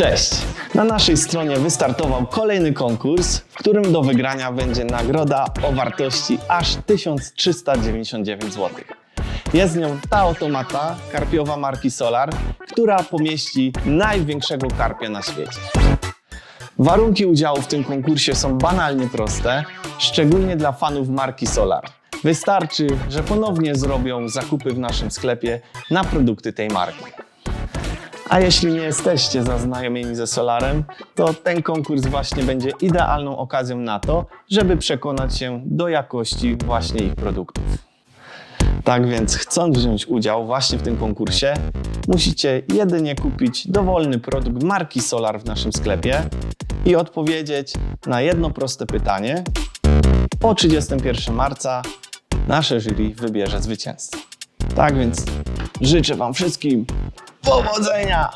Cześć! Na naszej stronie wystartował kolejny konkurs, w którym do wygrania będzie nagroda o wartości aż 1399 zł. Jest nią ta otomata karpiowa marki Solar, która pomieści największego karpia na świecie. Warunki udziału w tym konkursie są banalnie proste, szczególnie dla fanów marki Solar. Wystarczy, że ponownie zrobią zakupy w naszym sklepie na produkty tej marki. A jeśli nie jesteście zaznajomieni ze Solarem, to ten konkurs właśnie będzie idealną okazją na to, żeby przekonać się do jakości właśnie ich produktów. Tak więc, chcąc wziąć udział właśnie w tym konkursie, musicie jedynie kupić dowolny produkt marki Solar w naszym sklepie i odpowiedzieć na jedno proste pytanie. Po 31 marca nasze jury wybierze zwycięzcę. Tak więc życzę Wam wszystkim 我不这样。